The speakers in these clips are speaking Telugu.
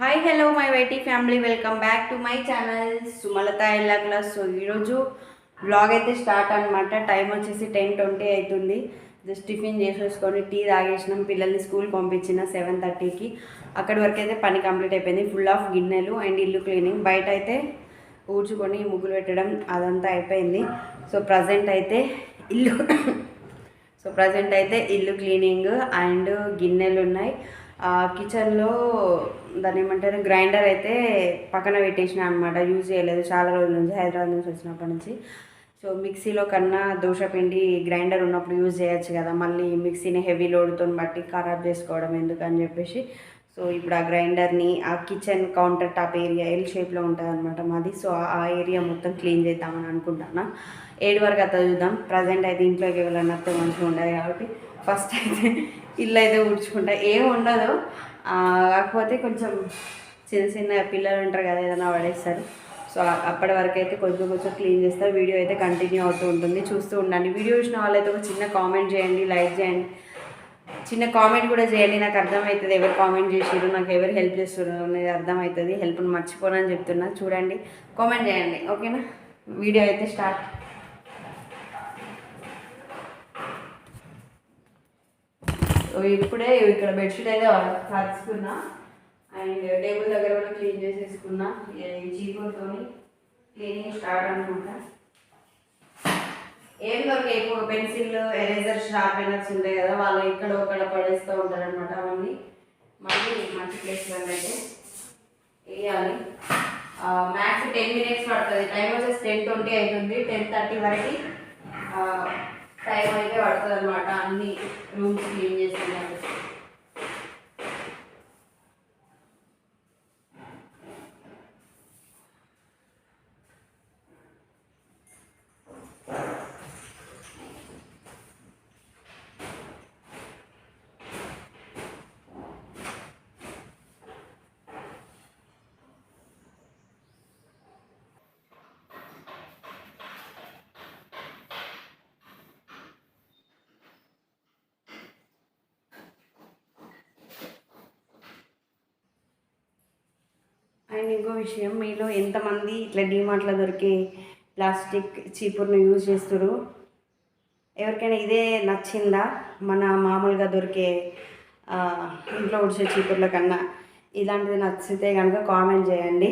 Hi hello my YT family welcome back to my channel Sumalatha Ella class so ఈరోజు బ్లాగ్ అయితే స్టార్ట్ అనమాట టైం వచ్చేసి టెన్ ట్వంటీ అవుతుంది జస్ట్ టిఫిన్ చేసేసుకొని టీ తాగేసినాం. పిల్లల్ని స్కూల్ పంపించిన సెవెన్ థర్టీకి అక్కడి వరకు అయితే పని కంప్లీట్ అయిపోయింది. ఫుల్ ఆఫ్ గిన్నెలు అండ్ ఇల్లు క్లీనింగ్ బయట అయితే ఊడ్చుకొని ముగ్గులు పెట్టడం అదంతా అయిపోయింది. సో ప్రజెంట్ అయితే ఇల్లు. సో ప్రజెంట్ అయితే ఇల్లు క్లీనింగ్ అండ్ గిన్నెలు ఉన్నాయి. కిచెన్లో దాన్ని ఏమంటారు గ్రైండర్ అయితే పక్కన పెట్టేసిన అనమాట యూజ్ చేయలేదు. చాలా రోజుల నుంచి హైదరాబాద్ నుంచి వచ్చినప్పటి నుంచి. సో మిక్సీలో కన్నా దోశ పిండి గ్రైండర్ ఉన్నప్పుడు యూజ్ చేయొచ్చు కదా. మళ్ళీ మిక్సీని హెవీ లోడ్తో బట్టి ఖరాబ్ చేసుకోవడం ఎందుకని చెప్పేసి. సో ఇప్పుడు ఆ గ్రైండర్ని ఆ kitchen counter top area L షేప్లో ఉంటుంది అనమాట మాది. సో ఆ ఏరియా మొత్తం క్లీన్ చేద్దామని అనుకుంటున్నా. ఏడు వరకు అత్త చూద్దాం. ప్రజెంట్ అయితే ఇంట్లోకి వెళ్ళిన మంచిగా ఉండదు కాబట్టి. ఫస్ట్ అయితే ఇల్లు అయితే ఊడ్చుకుంటా. ఏం ఉండదు. కాకపోతే కొంచెం చిన్న చిన్న పిల్లలు ఉంటారు కదా ఏదైనా పడేస్తారు. సో అప్పటి వరకు అయితే కొంచెం కొంచెం క్లీన్ చేస్తారు. వీడియో అయితే కంటిన్యూ అవుతూ ఉంటుంది. చూస్తూ ఉండండి. వీడియో చూసిన వాళ్ళైతే ఒక చిన్న కామెంట్ చేయండి లైక్ చేయండి. చిన్న కామెంట్ కూడా చేయండి. నాకు అర్థమవుతుంది ఎవరు కామెంట్ చేసారు నాకు ఎవరు హెల్ప్ చేస్తున్నారు అనేది అర్థమవుతుంది. హెల్ప్ను మర్చిపోనని చెప్తున్నా. చూడండి. కామెంట్ చేయండి. ఓకేనా? వీడియో అయితే స్టార్ట్. ఇప్పుడే ఇక్కడ బెడ్షీట్ అయితే పరుచుకున్నా అండ్ టేబుల్ దగ్గర కూడా క్లీన్ చేసేసుకున్నా. ఈ చీపులతో క్లీనింగ్ స్టార్ట్ అనుకుంటా. ఏం దొరికాయి ఎక్కువ. పెన్సిల్ ఎరేజర్ షార్పెనర్స్ ఉంటాయి కదా వాళ్ళు ఇక్కడ ఒకడ పడేస్తూ ఉంటారు అనమాట అవన్నీ. మళ్ళీ మంచి ప్లేస్లో అయితే వేయాలి. మ్యాక్స్ టెన్ మినిట్స్ పడుతుంది. టైం వచ్చేసి టెన్ ట్వంటీ అవుతుంది. టెన్ థర్టీ వరకు టైం అయితే పడుతుంది అనమాట అన్ని రూమ్స్ క్లీన్ చేసుకున్నాను అండ్ ఇంకో విషయం మీలో ఎంతమంది ఇట్లా డీమార్ట్లో దొరికే ప్లాస్టిక్ చీపుర్ను యూజ్ చేస్తారు ఎవరికైనా ఇదే నచ్చిందా? మన మామూలుగా దొరికే ఇంట్లో ఉడిచే చీపుర్ల కన్నా ఇలాంటిది నచ్చితే కనుక కామెంట్ చేయండి.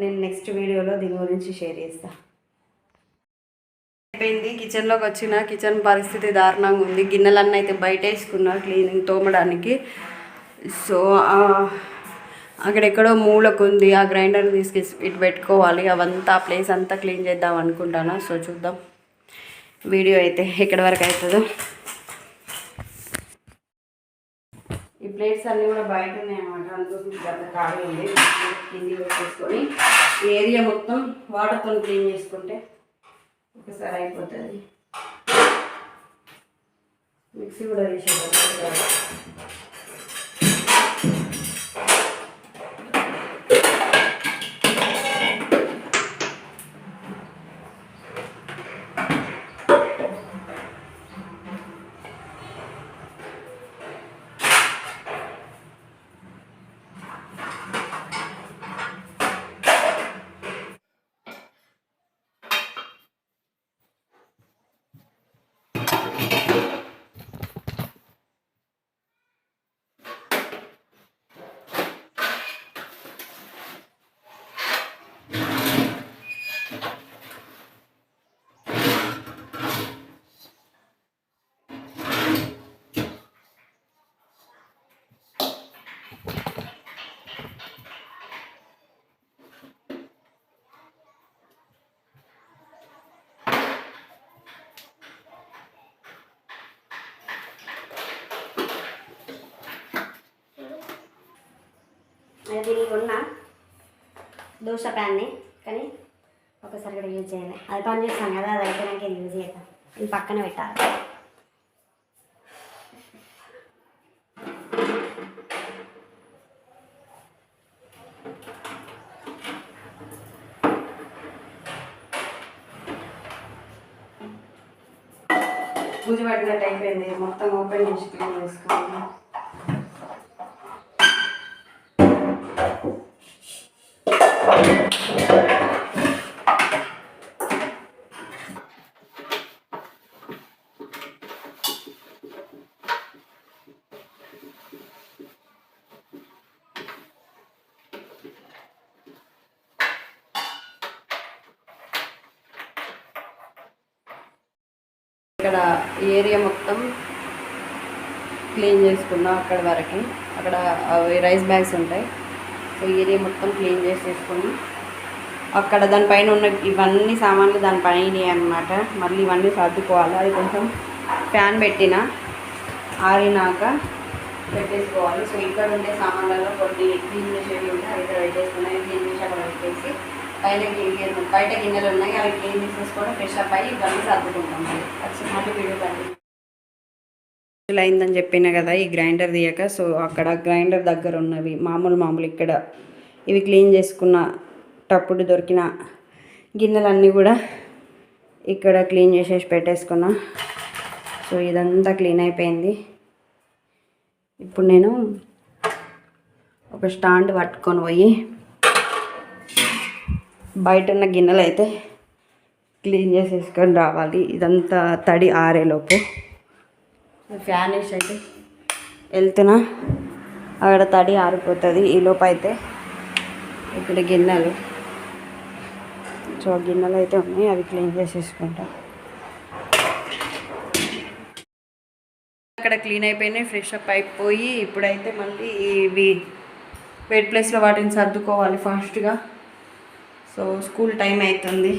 నేను నెక్స్ట్ వీడియోలో దీని గురించి షేర్ చేస్తాను అయిపోయింది. కిచెన్లోకి వచ్చిన కిచెన్ పరిస్థితి దారుణంగా ఉంది. గిన్నెలన్నీ అయితే బయట వేసుకున్నా క్లీనింగ్ తోమడానికి. సో అక్కడెక్కడో మూలకు ఉంది ఆ గ్రైండర్ తీసుకెసి ఇటు పెట్టుకోవాలి. అవంతా ఆ ప్లేస్ అంతా క్లీన్ చేద్దాం అనుకుంటాను? సో చూద్దాం. వీడియో అయితే ఎక్కడి వరకు అవుతుందో ఈ ప్లేట్స్ అన్నీ కూడా బయట ఉన్నాయన్నమాట అందుకోసం ఖాళీ ఉంది. కింది పెట్టేసుకొని ఈ ఏరియా మొత్తం వాటర్తో క్లీన్ చేసుకుంటే ఒకసారి అయిపోతుంది. మిక్సీ కూడా తీసేద్దాం. అది ఉన్న దోశ ప్యాన్ని కానీ ఒకసారి కూడా యూజ్ చేయాలి. అది పని చేస్తాం కదా అది అయిపోయినాక ఇది యూజ్ చేద్దాం. ఇది పక్కన పెట్టాలి. పూజ పడినట్టు అయిపోయింది. మొత్తం ఓపెన్ చేసి ఇక్కడ ఏరియా మొత్తం క్లీన్ చేసుకున్నా అక్కడ వరకు. అక్కడ అవి రైస్ బ్యాగ్స్ ఉంటాయి. సో ఏరియా మొత్తం క్లీన్ చేసేసుకుని అక్కడ దానిపైన ఉన్న ఇవన్నీ సామాన్లు దానిపైన అన్నమాట. మళ్ళీ ఇవన్నీ సర్దుకోవాలి? అది కొంచెం ఫ్యాన్ పెట్టిన ఆరినాక పెట్టేసుకోవాలి. సో ఇక్కడ ఉండే సామాన్లలో కొన్ని క్లీన్ చేసేవి ఉంటాయి అవి పెట్టేసుకున్నాయి. క్లీన్ చేసి అక్కడ పెట్టేసి పైన గిన్నెలు బయట గిన్నెలు ఉన్నాయి అవి క్లీన్ చేసేసుకొని ఫ్రెష్ అప్ అయ్యి ఇవన్నీ సర్దుకుంటాం మళ్ళీ వచ్చి మళ్ళీ వీడియో కండి అయిందని చెప్పిన కదా ఈ గ్రైండర్ తీయక సో అక్కడ గ్రైండర్ దగ్గర ఉన్నవి మామూలు మామూలు ఇక్కడ ఇవి క్లీన్ చేసుకున్న టప్పుడు దొరికిన గిన్నెలన్నీ కూడా ఇక్కడ క్లీన్ చేసేసి పెట్టేసుకున్నా. సో ఇదంతా క్లీన్ అయిపోయింది. ఇప్పుడు నేను ఒక స్టాండ్ పట్టుకొని పోయి బయట ఉన్న గిన్నెలు అయితే క్లీన్ చేసేసుకొని రావాలి. ఇదంతా తడి ఆరేలోపు. ఫ్యాన్ వేసి అయితే వెళ్తున్నా. అక్కడ తడి ఆరిపోతుంది. ఈ అయితే ఇక్కడ గిన్నెలు. సో గిన్నెలు అయితే ఉన్నాయి. అవి క్లీన్ చేసేసుకుంటా. అక్కడ క్లీన్ అయిపోయినాయి. ఫ్రెష్ అప్ అయిపోయి ఇప్పుడైతే మళ్ళీ ఇవి బెడ్ ప్లేస్లో వాటిని సర్దుకోవాలి ఫాస్ట్గా. సో స్కూల్ టైం అవుతుంది.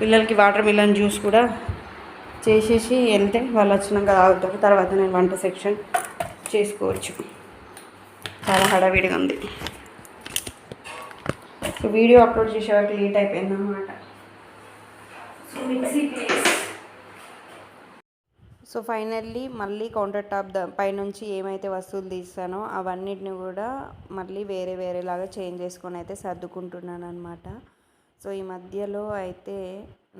పిల్లలకి వాటర్ మిలన్ జ్యూస్ కూడా చేసేసి వెళ్తే వాళ్ళు వచ్చినాక తాగుతారు. తర్వాత నేను వంట సెక్షన్ చేసుకోవచ్చు. చాలా హడావిడిగా ఉంది. సో వీడియో అప్లోడ్ చేసే వరకు లేట్ అయిపోయింది అనమాట so mixie place. So finally మళ్ళీ కౌంటర్ టాప్ ద పైనుంచి ఏమైతే వస్తువులు తీస్తానో అవన్నిటిని కూడా మళ్ళీ వేరే వేరేలాగా చేంజ్ చేసుకొని అయితే సర్దుకుంటున్నాను అనమాట సో ఈ మధ్యలో అయితే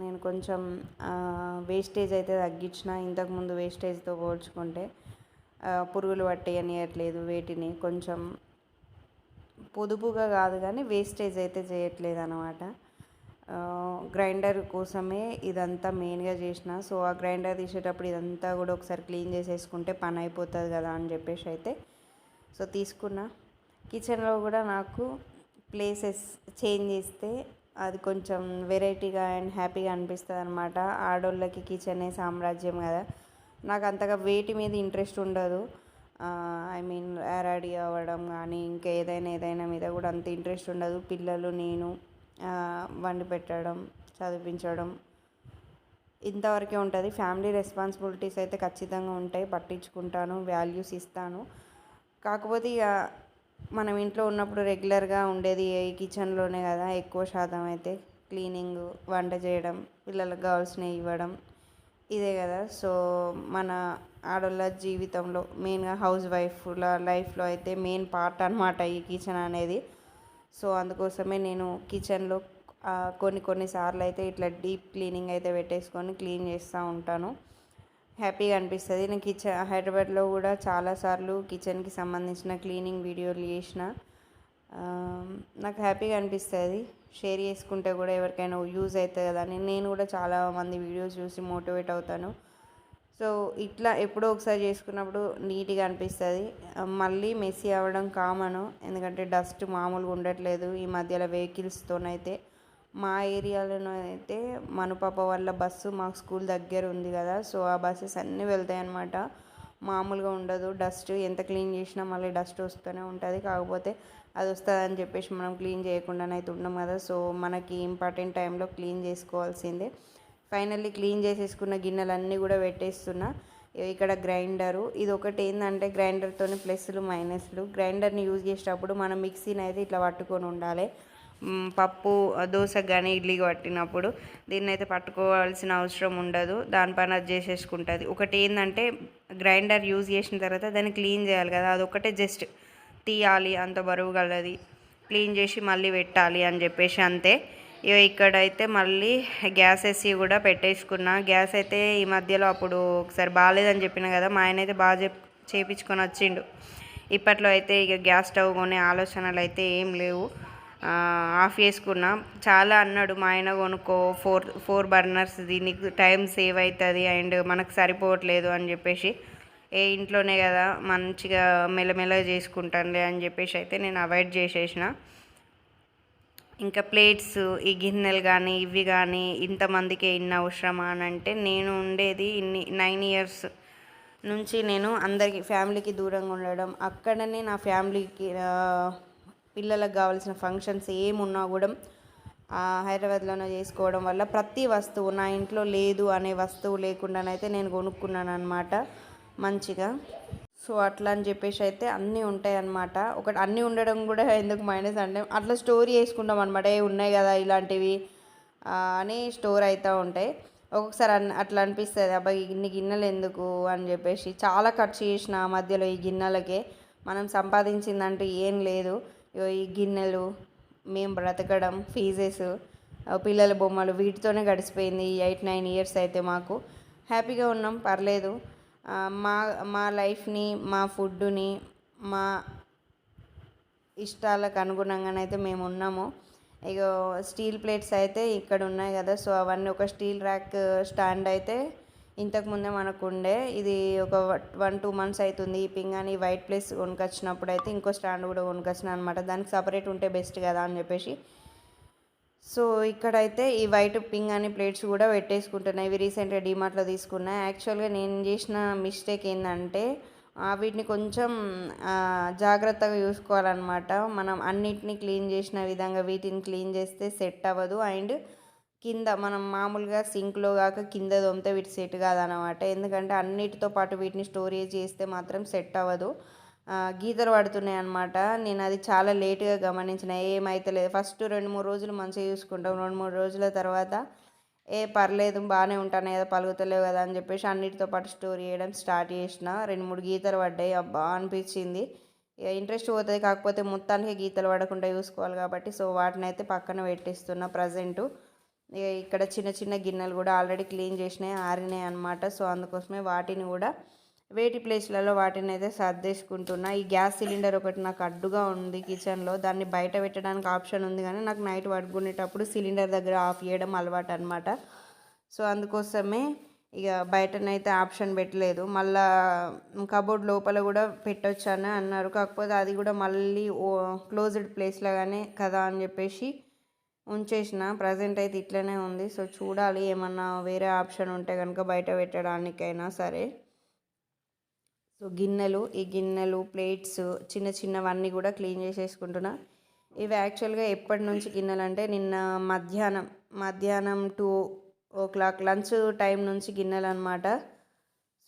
నేను కొంచెం వేస్టేజ్ అయితే తగ్గించిన. ఇంతకుముందు వేస్టేజ్తో పోల్చుకుంటే పురుగులు పట్టేయనియట్లేదు వేటిని. కొంచెం పొదుపుగా కాదు కానీ వేస్టేజ్ అయితే చేయట్లేదు అనమాట గ్రైండర్ కోసమే ఇదంతా మెయిన్గా చేసిన. సో ఆ గ్రైండర్ తీసేటప్పుడు ఇదంతా కూడా ఒకసారి క్లీన్ చేసేసుకుంటే పని అయిపోతుంది కదా అని చెప్పేసి అయితే సో తీసుకున్నా. కిచెన్లో కూడా నాకు ప్లేసెస్ చేంజ్ చేస్తే అది కొంచెం వెరైటీగా అండ్ హ్యాపీగా అనిపిస్తుంది అనమాట ఆడోళ్ళకి కిచెనే సామ్రాజ్యం కదా. నాకు అంతగా వేటి మీద ఇంట్రెస్ట్ ఉండదు. ఐ మీన్ రెడీ అవ్వడం కానీ ఇంకా ఏదైనా ఏదైనా మీద కూడా అంత ఇంట్రెస్ట్ ఉండదు. పిల్లలు నేను వండి పెట్టడం చదివించడం. ఇంతవరకే ఉంటుంది. ఫ్యామిలీ రెస్పాన్సిబిలిటీస్ అయితే ఖచ్చితంగా ఉంటాయి. పట్టించుకుంటాను వాల్యూస్ ఇస్తాను. కాకపోతే ఇక మనం ఇంట్లో ఉన్నప్పుడు రెగ్యులర్గా ఉండేది ఈ కిచెన్లోనే కదా ఎక్కువ శాతం అయితే క్లీనింగ్ వంట చేయడం పిల్లలకు కావాల్సినవి ఇవ్వడం ఇదే కదా. సో మన ఆడోళ్ళ జీవితంలో మెయిన్గా హౌస్ వైఫ్ల లైఫ్లో అయితే మెయిన్ పార్ట్ అనమాట ఈ కిచెన్ అనేది. సో అందుకోసమే నేను కిచెన్లో కొన్ని కొన్ని సార్లు అయితే ఇట్లా డీప్ క్లీనింగ్ అయితే పెట్టేసుకొని క్లీన్ చేస్తూ ఉంటాను. హ్యాపీగా అనిపిస్తుంది. నేను కిచెన్ హైదరాబాద్లో కూడా చాలాసార్లు కిచెన్కి సంబంధించిన క్లీనింగ్ వీడియోలు చేసిన. నాకు హ్యాపీగా అనిపిస్తుంది. షేర్ చేసుకుంటే కూడా ఎవరికైనా యూజ్ అవుతుంది కదా అని. నేను కూడా చాలామంది వీడియోస్ చూసి మోటివేట్ అవుతాను. సో ఇట్లా ఎప్పుడో ఒకసారి చేసుకున్నప్పుడు నీట్గా అనిపిస్తుంది. మళ్ళీ మెస్సీ అవ్వడం కామను. ఎందుకంటే డస్ట్ మామూలుగా ఉండట్లేదు. ఈ మధ్యలో వెహికల్స్తోనైతే మా ఏరియాలోనైతే అయితే మనుపాప వాళ్ళ బస్సు మాకు స్కూల్ దగ్గర ఉంది కదా. సో ఆ బస్సెస్ అన్నీ వెళ్తాయి అన్నమాట. మామూలుగా ఉండదు. డస్ట్ ఎంత క్లీన్ చేసినా మళ్ళీ డస్ట్ వస్తూనే ఉంటుంది. కాకపోతే అది వస్తుందని చెప్పేసి మనం క్లీన్ చేయకుండానైతే ఉన్నాం కదా. సో మనకి ఇంపార్టెంట్ టైంలో క్లీన్ చేసుకోవాల్సిందే. ఫైనల్లీ క్లీన్ చేసేసుకున్న గిన్నెలన్నీ కూడా పెట్టేస్తున్నా. ఇక్కడ గ్రైండరు. ఇది ఒకటి ఏంటంటే గ్రైండర్తో ప్లస్లు మైనస్లు. గ్రైండర్ని యూజ్ చేసేటప్పుడు మనం మిక్సీని అయితే ఇట్లా పట్టుకొని ఉండాలి. పప్పు దోశ కానీ ఇడ్లీ పట్టినప్పుడు దీన్ని అయితే పట్టుకోవాల్సిన అవసరం ఉండదు. దానిపైన అది చేసేసుకుంటుంది. ఒకటి ఏంటంటే గ్రైండర్ యూజ్ చేసిన తర్వాత దాన్ని క్లీన్ చేయాలి కదా. అదొకటే జస్ట్ తీయాలి. అంత బరువు గలది. క్లీన్ చేసి మళ్ళీ పెట్టాలి అని చెప్పేసి అంతే. ఇక ఇక్కడైతే మళ్ళీ గ్యాస్ వేసి కూడా పెట్టేసుకున్నా. గ్యాస్ అయితే ఈ మధ్యలో అప్పుడు ఒకసారి బాగాలేదని చెప్పిన కదా మా ఆయన అయితే బాగా చేపించుకొని వచ్చిండు. ఇప్పట్లో అయితే ఇక గ్యాస్ స్టవ్ కొనే ఆలోచనలు అయితే ఏం లేవు. ఆఫ్ చేసుకున్నా. చాలా అన్నాడు మా ఆయన కొనుక్కో ఫోర్ ఫోర్ బర్నర్స్ దీనికి టైం సేవ్ అవుతుంది అండ్ మనకు సరిపోవట్లేదు అని చెప్పేసి ఏ ఇంట్లోనే కదా మంచిగా మెల్లమెల్లగా చేసుకుంటానులే అని చెప్పేసి అయితే నేను అవాయిడ్ చేసేసిన. ఇంకా ప్లేట్స్ ఈ గిన్నెలు కానీ ఇవి కానీ ఇంతమందికి ఇన్ని అవసరమా అని అంటే నేను ఉండేది ఇన్ని నైన్ ఇయర్స్ నుంచి నేను అందరికి ఫ్యామిలీకి దూరంగా ఉండడం. అక్కడనే నా ఫ్యామిలీకి పిల్లలకు కావాల్సిన ఫంక్షన్స్ ఏమున్నా కూడా హైదరాబాద్లోనే చేసుకోవడం వల్ల ప్రతి వస్తువు నా ఇంట్లో లేదు అనే వస్తువు లేకుండానైతే నేను కొనుక్కున్నాను అనమాట మంచిగా. సో అట్లా అని చెప్పేసి అయితే అన్నీ ఉంటాయి అన్నమాట ఒకటి అన్నీ ఉండడం కూడా ఎందుకు మైనస్ అంటే అట్లా స్టోర్ చేసుకుంటాం అనమాట ఏ ఉన్నాయి కదా ఇలాంటివి అని స్టోర్ అవుతూ ఉంటాయి. ఒక్కొక్కసారి అన్- అట్లా అనిపిస్తుంది అబ్బాయి ఇన్ని గిన్నెలు ఎందుకు అని చెప్పేసి. చాలా ఖర్చు చేసిన ఆ మధ్యలో ఈ గిన్నెలకే. మనం సంపాదించిందంటూ ఏం లేదు. ఈ గిన్నెలు మేము బ్రతకడం ఫీజెస్ పిల్లల బొమ్మలు వీటితోనే గడిచిపోయింది ఈ ఎయిట్ నైన్ ఇయర్స్ అయితే మాకు. హ్యాపీగా ఉన్నాం పర్లేదు. మా మా లైఫ్ని మా ఫుడ్డుని మా ఇష్టాలకు అనుగుణంగానైతే మేము ఉన్నాము. ఇక స్టీల్ ప్లేట్స్ అయితే ఇక్కడ ఉన్నాయి కదా సో అవన్నీ ఒక స్టీల్ ర్యాక్ స్టాండ్ అయితే ఇంతకుముందే మనకు ఉండే. ఇది ఒక వన్ టూ మంత్స్ అవుతుంది ఈ పింగాని వైట్ ప్లేస్ కొనుకొచ్చినప్పుడు అయితే ఇంకో స్టాండ్ కూడా కొనుకొచ్చిన అనమాట దానికి సపరేట్ ఉంటే బెస్ట్ కదా అని చెప్పేసి సో ఇక్కడైతే ఈ వైట్ పింగ్ అని ప్లేట్స్ కూడా పెట్టేసుకుంటున్నాయి ఇవి రీసెంట్గా డిమార్ట్లో తీసుకున్నాయి యాక్చువల్గా నేను చేసిన మిస్టేక్ ఏంటంటే వీటిని కొంచెం జాగ్రత్తగా చూసుకోవాలన్నమాట. మనం అన్నిటిని క్లీన్ చేసిన విధంగా వీటిని క్లీన్ చేస్తే సెట్ అవ్వదు. అండ్ కింద మనం మామూలుగా సింక్లో కాక కింద దొమ్మితే వీటి సెట్ కాదనమాట ఎందుకంటే అన్నిటితో పాటు వీటిని స్టోరేజ్ చేస్తే మాత్రం సెట్ అవ్వదు. గీతలు పడుతున్నాయి అనమాట నేను అది చాలా లేటుగా గమనించిన. ఏమైతలేదు. ఫస్ట్ రెండు మూడు రోజులు మంచిగా చూసుకుంటాం. రెండు మూడు రోజుల తర్వాత ఏ పర్లేదు బాగానే ఉంటాను కదా పలుగుతలేవు కదా అని చెప్పేసి అన్నిటితో పాటు స్టోర్ చేయడం స్టార్ట్ చేసిన. రెండు మూడు గీతలు పడ్డాయి. అబ్బా అనిపించింది. ఇక ఇంట్రెస్ట్ పోతుంది. కాకపోతే మొత్తానికి గీతలు పడకుండా చూసుకోవాలి కాబట్టి సో వాటిని అయితే పక్కన పెట్టేస్తున్నా ప్రజెంట్. ఇక ఇక్కడ చిన్న చిన్న గిన్నెలు కూడా ఆల్రెడీ క్లీన్ చేసినాయి ఆరినాయి అనమాట సో అందుకోసమే వాటిని కూడా వేటి ప్లేస్లలో వాటిని అయితే సర్దేసుకుంటున్నా. ఈ గ్యాస్ సిలిండర్ ఒకటి నాకు అడ్డుగా ఉంది కిచెన్లో. దాన్ని బయట పెట్టడానికి ఆప్షన్ ఉంది కానీ నాకు నైట్ పడుకునేటప్పుడు సిలిండర్ దగ్గర ఆఫ్ చేయడం అలవాటు అనమాట సో అందుకోసమే ఇక బయటనైతే ఆప్షన్ పెట్టలేదు. మళ్ళా కబోర్డ్ లోపల కూడా పెట్టొచ్చని అన్నారు. కాకపోతే అది కూడా మళ్ళీ ఓ క్లోజ్డ్ ప్లేస్లాగానే కదా అని చెప్పేసి ఉంచేసిన. ప్రజెంట్ అయితే ఇట్లనే ఉంది. సో చూడాలి ఏమన్నా వేరే ఆప్షన్ ఉంటే కనుక బయట పెట్టడానికైనా సరే. సో గిన్నెలు ఈ గిన్నెలు ప్లేట్స్ చిన్న చిన్నవన్నీ కూడా క్లీన్ చేసేసుకుంటున్నా. ఇవి యాక్చువల్గా ఎప్పటి నుంచి గిన్నెలు అంటే నిన్న మధ్యాహ్నం మధ్యాహ్నం two o'clock lunch time నుంచి గిన్నెలు అనమాట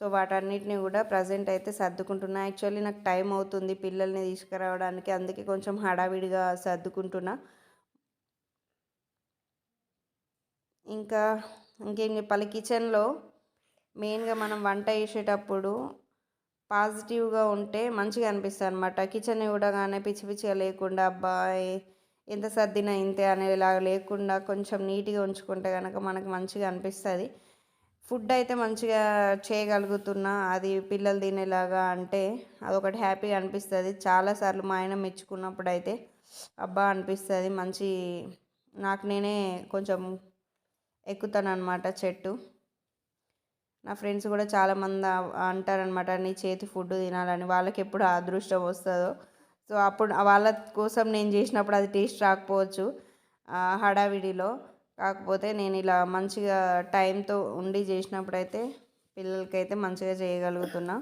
సో వాటన్నిటిని కూడా ప్రజెంట్ అయితే సర్దుకుంటున్నా. యాక్చువల్లీ నాకు టైం అవుతుంది పిల్లల్ని తీసుకురావడానికి అందుకే కొంచెం హడావిడిగా సర్దుకుంటున్నా. ఇంకా ఇంకేం చెప్పాలి? కిచెన్లో మెయిన్గా మనం వంట చేసేటప్పుడు పాజిటివ్గా ఉంటే మంచిగా అనిపిస్తుంది అనమాట కిచెన్ చూడగానే పిచ్చి పిచ్చిగా లేకుండా అబ్బాయి ఎంత సర్దినా ఇంతే అనేలా లేకుండా కొంచెం నీట్గా ఉంచుకుంటే కనుక మనకు మంచిగా అనిపిస్తుంది. ఫుడ్ అయితే మంచిగా చేయగలుగుతున్నా అది పిల్లలు తినేలాగా అంటే అదొకటి హ్యాపీగా అనిపిస్తుంది. చాలాసార్లు మా ఆయన మెచ్చుకున్నప్పుడు అయితే అబ్బా అనిపిస్తుంది మంచి నాకు నేనే కొంచెం ఎక్కుతాను అనమాట చెట్టు. నా ఫ్రెండ్స్ కూడా చాలామంది అంటారనమాట నీ చేతి ఫుడ్ తినాలని. వాళ్ళకి ఎప్పుడు అదృష్టం వస్తుందో. సో అప్పుడు వాళ్ళ కోసం నేను చేసినప్పుడు అది టేస్ట్ రాకపోవచ్చు హడావిడిలో. కాకపోతే నేను ఇలా మంచిగా టైంతో ఉండి చేసినప్పుడైతే అయితే పిల్లలకైతే మంచిగా చేయగలుగుతున్నా.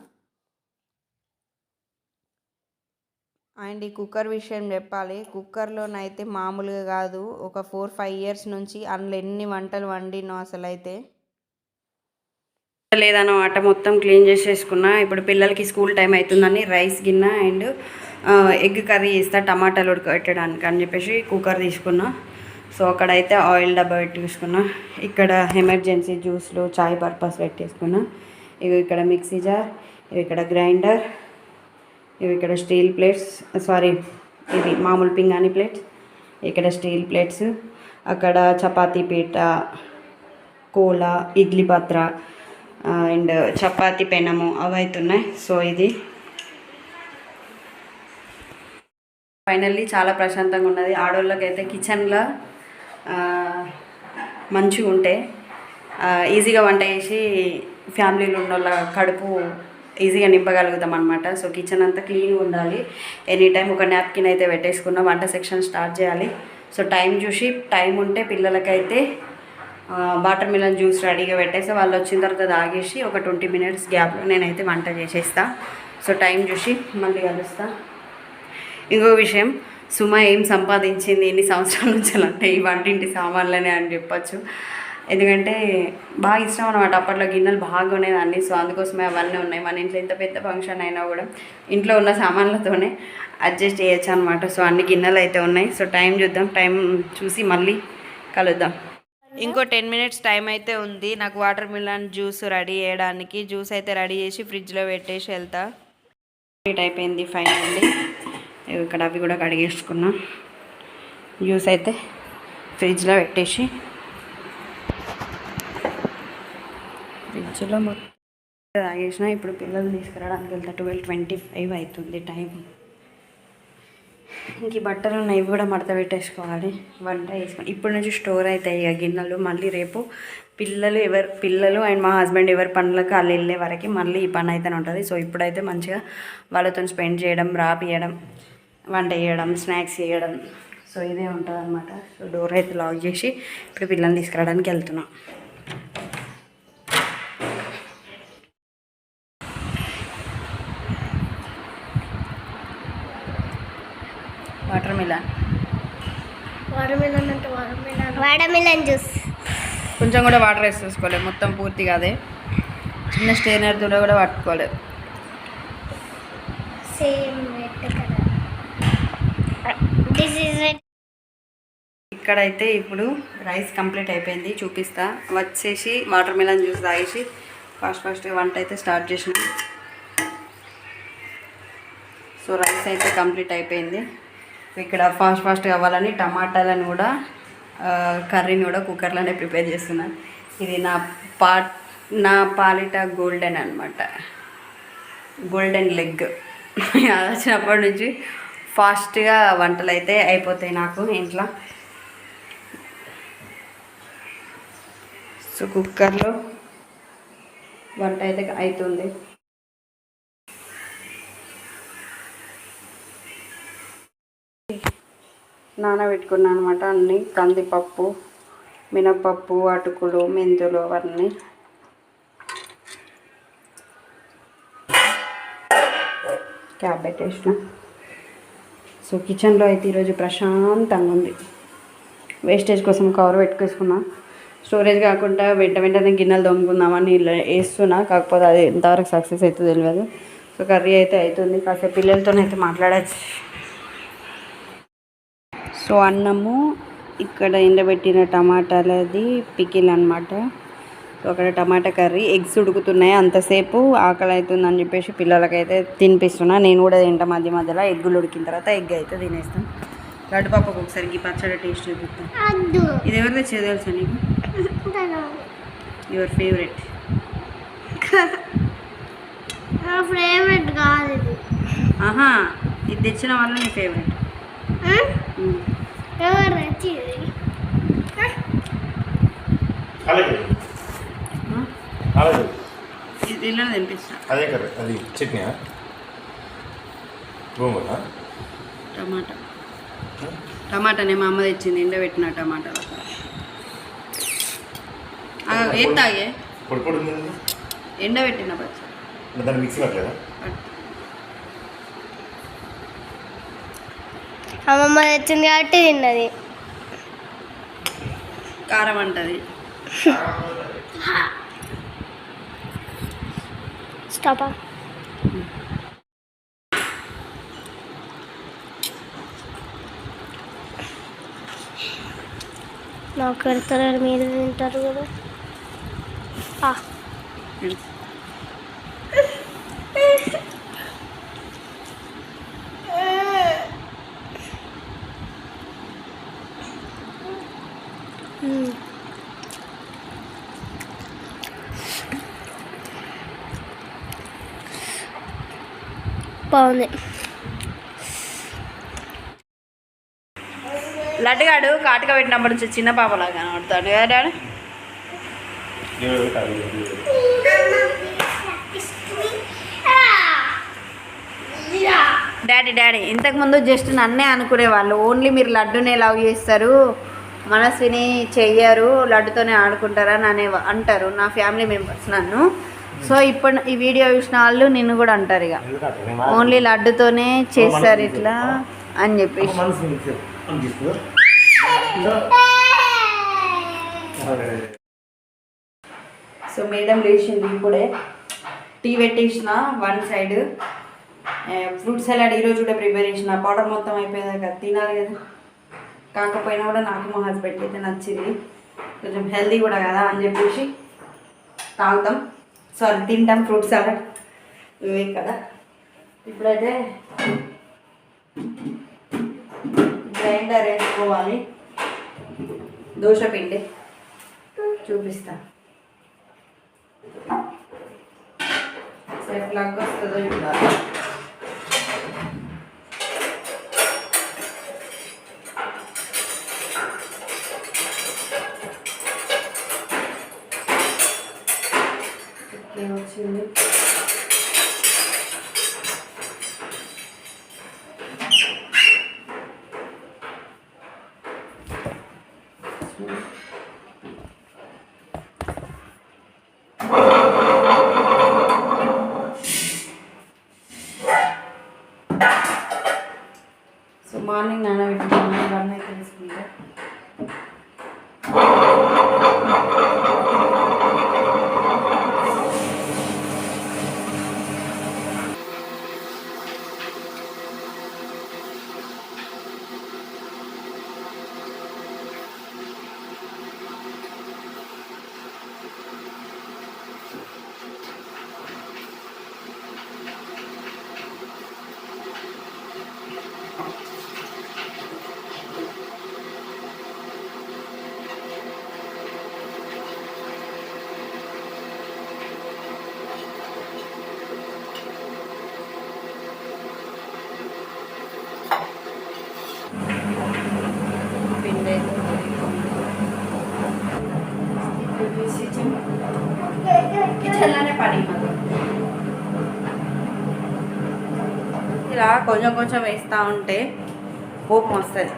అండ్ ఈ కుక్కర్ విషయం చెప్పాలి. కుక్కర్లోనైతే మామూలుగా కాదు. ఒక ఫోర్ ఫైవ్ ఇయర్స్ నుంచి అందులో ఎన్ని వంటలు వండినో అసలు అయితే లేదన్నమాట మొత్తం క్లీన్ చేసేసుకున్నా. ఇప్పుడు పిల్లలకి స్కూల్ టైం అవుతుందని రైస్ గిన్నె అండ్ ఎగ్ కర్రీ చేస్తా టమాటాలు ఉడకబెట్టడానికి అని చెప్పేసి కుక్కర్ తీసుకున్నా. సో అక్కడైతే ఆయిల్ డబ్బా పెట్టేసుకున్నా ఇక్కడ ఎమర్జెన్సీ జ్యూస్లు చాయ్ పర్పస్ పెట్టేసుకున్నా. ఇవి ఇక్కడ మిక్సీ జార్ ఇవి ఇక్కడ గ్రైండర్ ఇవి ఇక్కడ స్టీల్ ప్లేట్స్ సారీ ఇది మామూలు పింగాణి ప్లేట్స్ ఇక్కడ స్టీల్ ప్లేట్స్ అక్కడ చపాతీ పీట కోలా ఇడ్లీ పాత్ర అండ్ చపాతి పెనము అవి అవుతున్నాయి సో ఇది. ఫైనల్లీ చాలా ప్రశాంతంగా ఉన్నది. ఆడవాళ్ళకైతే కిచెన్లో మంచిగా ఉంటే ఈజీగా వంట చేసి ఫ్యామిలీలో ఉన్న వాళ్ళ కడుపు ఈజీగా నింపగలుగుతాం అనమాట సో కిచెన్ అంతా క్లీన్గా ఉండాలి. ఎనీ టైం ఒక నాప్కిన్ అయితే పెట్టేసుకున్న వంట సెక్షన్ స్టార్ట్ చేయాలి. సో టైం చూసి టైం ఉంటే పిల్లలకైతే వాటర్ మిలన్ జ్యూస్ రెడీగా పెట్టేసి వాళ్ళు వచ్చిన తర్వాత తాగేసి ఒక ట్వంటీ మినిట్స్ గ్యాప్లో నేనైతే వంట చేసేస్తా. సో టైం చూసి మళ్ళీ కలుస్తా. ఇంకో విషయం సుమ ఏం సంపాదించింది ఎన్ని సంవత్సరాల నుంచి అంటే ఈ వంటింటి సామాన్లనే అని చెప్పచ్చు. ఎందుకంటే బాగా ఇష్టం అనమాట అప్పట్లో గిన్నెలు బాగా ఉండేదాన్ని. సో అందుకోసమే అవన్నీ ఉన్నాయి. మన ఇంట్లో ఎంత పెద్ద ఫంక్షన్ అయినా కూడా ఇంట్లో ఉన్న సామాన్లతోనే అడ్జస్ట్ చేయొచ్చు అనమాట సో అన్ని గిన్నెలు అయితే ఉన్నాయి. సో టైం చూద్దాం. టైం చూసి మళ్ళీ కలుద్దాం. ఇంకో టెన్ మినిట్స్ టైం అయితే ఉంది. నాకు వాటర్ మిలన్ జ్యూస్ రెడీ చేయడానికి. జ్యూస్ అయితే రెడీ చేసి ఫ్రిడ్జ్లో పెట్టేసి వెళ్తా. కంప్లీట్ అయిపోయింది ఫైనల్లీ. ఇక్కడ అవి కూడా కడిగేసుకున్నా. జ్యూస్ అయితే ఫ్రిడ్జ్లో పెట్టేసి. ఫ్రిడ్జ్లో మొత్తం తాగేసిన. ఇప్పుడు పిల్లలు తీసుకురావడానికి వెళ్తా. ట్వెల్వ్ ట్వంటీ ఫైవ్ అవుతుంది టైం ఇంక ఈ బట్టలు ఉన్నాయి ఇవి కూడా మడత పెట్టేసుకోవాలి. వంట వేసుకోవాలి ఇప్పటి నుంచి స్టోర్ అవుతాయి ఇక గిన్నెలు మళ్ళీ రేపు పిల్లలు ఎవరు పిల్లలు అండ్ మా హస్బెండ్ ఎవరి పనులకు వాళ్ళు వెళ్ళే వరకు మళ్ళీ ఈ పని అయితేనే ఉంటుంది. సో ఇప్పుడైతే మంచిగా వాళ్ళతో స్పెండ్ చేయడం రాపియడం వంట చేయడం స్నాక్స్ చేయడం. సో ఇదే ఉంటుంది అనమాట సో డోర్ అయితే లాక్ చేసి ఇప్పుడు పిల్లల్ని తీసుకురావడానికి వెళ్తున్నాం వాటర్ మిలన్ వాటర్మిలన్ అంటే వాటర్మిలన్ జ్యూస్. కొంచెం కూడా వాటర్ వేసి చూసుకోలేదు. మొత్తం పూర్తిగా అదే. చిన్న స్టేనర్తో కూడా పట్టుకోలేదు. సేమ్ ఇక్కడైతే ఇప్పుడు రైస్ కంప్లీట్ అయిపోయింది. చూపిస్తా. వచ్చేసి వాటర్ మిలన్ జ్యూస్ తాగేసి ఫాస్ట్ ఫాస్ట్గా వంట అయితే స్టార్ట్ చేసిన. సో రైస్ అయితే కంప్లీట్ అయిపోయింది. ఇక్కడ ఫాస్ట్ ఫాస్ట్ కావాలని టమాటాలను కూడా కర్రీని కూడా కుక్కర్లోనే ప్రిపేర్ చేస్తున్నాను ఇది నా పా నా పాలిట గోల్డెన్ అనమాట గోల్డెన్ లెగ్. అది వచ్చినప్పటి నుంచి ఫాస్ట్గా వంటలు అయితే అయిపోతాయి నాకు ఇంట్లో. సో కుక్కర్లో వంట అయితే అవుతుంది నానబెట్టుకున్నాను అనమాట అన్ని. కందిపప్పు మినపప్పు అటుకులు మెంతులు అవన్నీ. క్యాబ్ పెట్టేసిన సో కిచెన్లో అయితే ఈరోజు ప్రశాంతంగా ఉంది. వేస్టేజ్ కోసం కవర్ పెట్టుకేసుకున్నా స్టోరేజ్ కాకుండా వెంట వెంటనే గిన్నెలు తోముకుందామని ఇలా వేస్తున్నా. కాకపోతే అది ఎంతవరకు సక్సెస్ అవుతుందో తెలియదు. సో కర్రీ అయితే అవుతుంది. కాసేపు పిల్లలతోనైతే మాట్లాడచ్చు. సో అన్నము ఇక్కడ ఎండబెట్టిన టమాటాలది పికిల్ అనమాట సో అక్కడ టమాటా కర్రీ ఎగ్స్ ఉడుకుతున్నాయి అంతసేపు ఆకలి అవుతుంది అని చెప్పేసి పిల్లలకైతే తినిపిస్తున్నా. నేను కూడా తింటా మధ్య మధ్యలో ఎగ్గులు ఉడికిన తర్వాత ఎగ్ అయితే తినేస్తాను గడ్డు పప్పుకు ఒకసారి ఈ పచ్చడి టేస్ట్ చూపిస్తాను ఇది ఎవరు తెచ్చేది తెలుసా నీకు యువర్ ఫేవరెట్. ఫేవరెట్ కాదు ఆహా ఇది తెచ్చిన వాళ్ళు నీ ఫేవరెట్. ఎవరు తెచ్చింది అలాగే అలాగే ఇది ఇలా తినిపిస్తా అదే కర్రీ అది చట్నీ గోంగూర టమాటా టమాటానే మా అమ్మ తెచ్చింది ఎండబెట్టిన టమాటాలు ఏం తాగే ఎండబెట్టిన పచ్చ దాన్ని మిక్సీ పట్టలేదా అమ్మమ్మ తెచ్చింది కాబట్టి తిన్నది. కారం అంటది. స్టాపా నాకు పెడతారు మీరు తింటారు కదా. బాగుంది. లడ్డుగాడు కాటుక పెట్టినప్పటి నుంచి చిన్న పాపలాగా కనబడతాడు. కదా డాడీ? డాడీ డాడీ ఇంతకుముందు జస్ట్ నన్నే అనుకునేవాళ్ళు. ఓన్లీ మీరు లడ్డునే లవ్ చేస్తారు మనస్విని చెయ్యరు లడ్డుతోనే ఆడుకుంటారా అని అనే అంటారు. నా ఫ్యామిలీ మెంబర్స్ నన్ను. సో ఇప్పుడు ఈ వీడియో చూసిన వాళ్ళు నిన్ను కూడా అంటారు ఇక. ఓన్లీ లడ్డుతోనే చేస్తారు ఇట్లా అని చెప్పేసి. సో మేడం లేచింది ఇప్పుడే. టీ పెట్టేసిన వన్ సైడ్. ఫ్రూట్ సలాడ్ ఈరోజు కూడా ప్రిపేర్ చేసిన. పౌడర్ మొత్తం అయిపోయేదాకా తినాలి కదా. కాకపోయినా కూడా నాకు మా హస్బెండ్ అయితే నచ్చింది. కొంచెం హెల్తీ కూడా కదా అని చెప్పేసి తాగుతాం. సారీ తింటాం ఫ్రూట్ సాలడ్. ఇవే కదా. ఇప్పుడైతే గ్రైండర్ వేసుకోవాలి. దోశ పిండి చూపిస్తా. సేపు లాగా వస్తుందో చూడాలి. ఇట్లే వచ్చింది సో మార్నింగ్ నానబెట్టుకున్నాను ఇవన్నీ తెలుసుకుంటా పిండి అయితే కిచెన్లోనే పని మాది. ఇలా కొంచెం కొంచెం వేస్తూ ఉంటే కోపం వస్తుంది.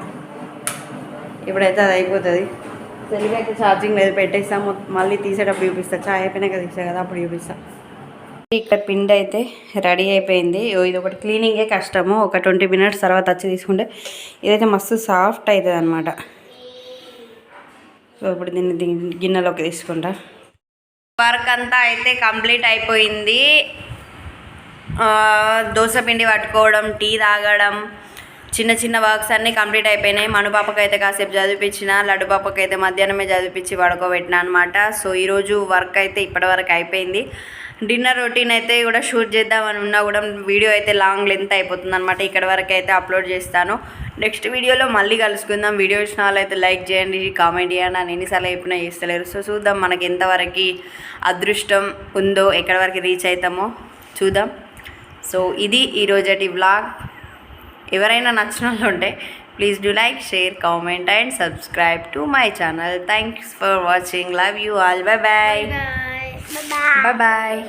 ఇప్పుడైతే అది అయిపోతుంది. సెల్గా అయితే ఛార్జింగ్ లేదు పెట్టేస్తాము మళ్ళీ తీసేటప్పుడు చూపిస్తా. చాయ్ అయిపోయినాక తీసా కదా అప్పుడు చూపిస్తా. ఇక్కడ పిండి అయితే రెడీ అయిపోయింది. ఓ ఇది ఒకటి క్లీనింగే కష్టము. ఒక ట్వంటీ మినిట్స్ తర్వాత వచ్చి తీసుకుంటే ఇదైతే మస్తు సాఫ్ట్ అవుతుంది అనమాట సో ఇప్పుడు దీన్ని దీన్ని గిన్నెలోకి తీసుకుంటా. వర్క్ అంతా అయితే కంప్లీట్ అయిపోయింది. దోస పిండి పట్టుకోవడం టీ తాగడం చిన్న చిన్న వర్క్స్ అన్నీ కంప్లీట్ అయిపోయినాయి. మనుపాపకి అయితే కాసేపు చదివిపించిన లడ్డు పాపకి అయితే మధ్యాహ్నమే చదివిపించి పడుకోబెట్టిన అనమాట సో ఈరోజు వర్క్ అయితే ఇప్పటివరకు అయిపోయింది. డిన్నర్ రొటీన్ అయితే కూడా షూట్ చేద్దామని ఉన్నా కూడా వీడియో అయితే లాంగ్ లెంత్ అయిపోతుంది అనమాట ఇక్కడ వరకు అయితే అప్లోడ్ చేస్తాను. నెక్స్ట్ వీడియోలో మళ్ళీ కలుసుకుందాం. వీడియో ఇచ్చిన అయితే లైక్ చేయండి కామెంట్ చేయండి. అని ఎన్నిసార్లు చెప్పినా చేస్తలేరు. సో చూద్దాం మనకి ఎంతవరకు అదృష్టం ఉందో ఎక్కడి వరకు రీచ్ అవుతామో. చూద్దాం. సో ఇది ఈరోజటి వ్లాగ్ ఎవరైనా నచ్చిన వాళ్ళు ఉంటే please do like share comment and subscribe to my channel thanks for watching love you all bye bye bye